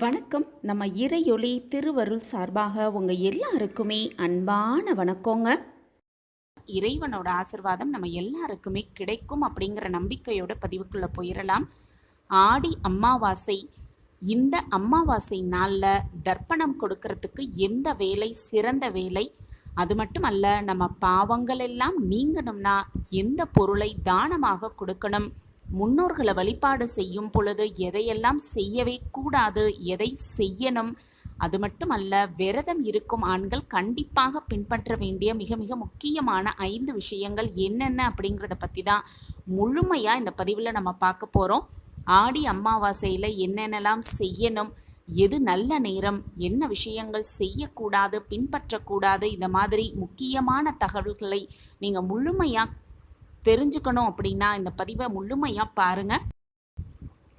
வணக்கம். நம்ம இறையொளி திருவருள் சார்பாக உங்கள் எல்லாருக்குமே அன்பான வணக்கங்க. இறைவனோட ஆசிர்வாதம் நம்ம எல்லாருக்குமே கிடைக்கும் அப்படிங்கிற நம்பிக்கையோட பதிவுக்குள்ளே போயிடலாம் ஆடி அமாவாசை இந்த அமாவாசை நாளில் தர்ப்பணம் கொடுக்கறதுக்கு எந்த வேலை? சிறந்த வேலை. அது மட்டும் அல்ல நம்ம பாவங்கள் எல்லாம் நீங்கணும்னா எந்த பொருளை தானமாக கொடுக்கணும்? முன்னோர்களை வழிபாடு செய்யும் பொழுது எதையெல்லாம் செய்யவே கூடாது எதை செய்யணும் அது மட்டுமல்ல விரதம் இருக்கும் ஆண்கள் கண்டிப்பாக பின்பற்ற வேண்டிய மிக மிக முக்கியமான ஐந்து விஷயங்கள் என்னென்ன அப்படிங்கிறத பற்றி தான் முழுமையாக இந்த பதிவில் நம்ம பார்க்க போகிறோம் ஆடி அமாவாசையில் என்னென்னலாம் செய்யணும் எது நல்ல நேரம் என்ன விஷயங்கள் செய்யக்கூடாது பின்பற்றக்கூடாது இந்த மாதிரி முக்கியமான தகவல்களை நீங்கள் முழுமையாக தெரிஞ்சுக்கணும் அப்படின்னா இந்த பதிவை முழுமையாக பாருங்கள்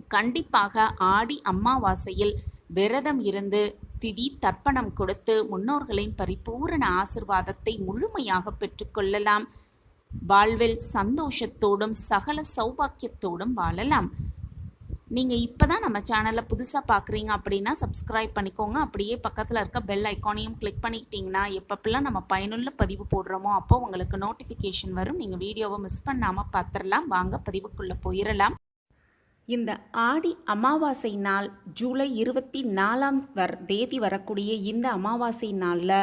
கண்டிப்பாக ஆடி அம்மாவாசையில் விரதம் இருந்து திதி தர்ப்பணம் கொடுத்து முன்னோர்களின் பரிபூரண ஆசிர்வாதத்தை முழுமையாக பெற்றுக்கொள்ளலாம் வாழ்வில் சந்தோஷத்தோடும் சகல சௌபாக்கியத்தோடும் வாழலாம். நீங்கள் இப்போ தான் நம்ம சேனலை புதுசாக பார்க்குறீங்க அப்படின்னா சப்ஸ்கிரைப் பண்ணிக்கோங்க. அப்படியே பக்கத்தில் இருக்க பெல் ஐக்கானையும் கிளிக் பண்ணிக்கிட்டிங்கன்னா எப்பப்பெல்லாம் நம்ம பயனுள்ள பதிவு போடுறோமோ அப்போது உங்களுக்கு நோட்டிஃபிகேஷன் வரும். நீங்கள் வீடியோவை மிஸ் பண்ணாமல் பார்த்துடலாம் வாங்க பதிவுக்குள்ளே போயிடலாம் இந்த ஆடி அமாவாசை நாள் ஜூலை இருபத்தி நாலாம் வர் தேதி வரக்கூடிய இந்த அமாவாசை நாளில்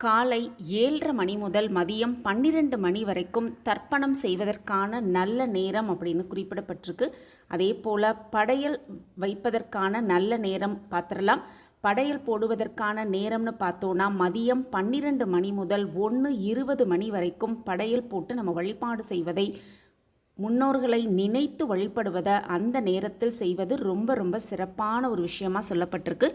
காலை ஏழரை மணி முதல் மதியம் பன்னிரெண்டு மணி வரைக்கும் தர்ப்பணம் செய்வதற்கான நல்ல நேரம் அப்படின்னு குறிப்பிடப்பட்டிருக்கு. அதே போல் படையல் வைப்பதற்கான நல்ல நேரம் பார்த்துடலாம். படையல் போடுவதற்கான நேரம்னு பார்த்தோன்னா மதியம் பன்னிரெண்டு மணி முதல் ஒன்று இருபது மணி வரைக்கும் படையல் போட்டு நம்ம வழிபாடு செய்வதை முன்னோர்களை நினைத்து வழிபடுவதை அந்த நேரத்தில் செய்வது ரொம்ப ரொம்ப சிறப்பான ஒரு விஷயமாக சொல்லப்பட்டிருக்கு.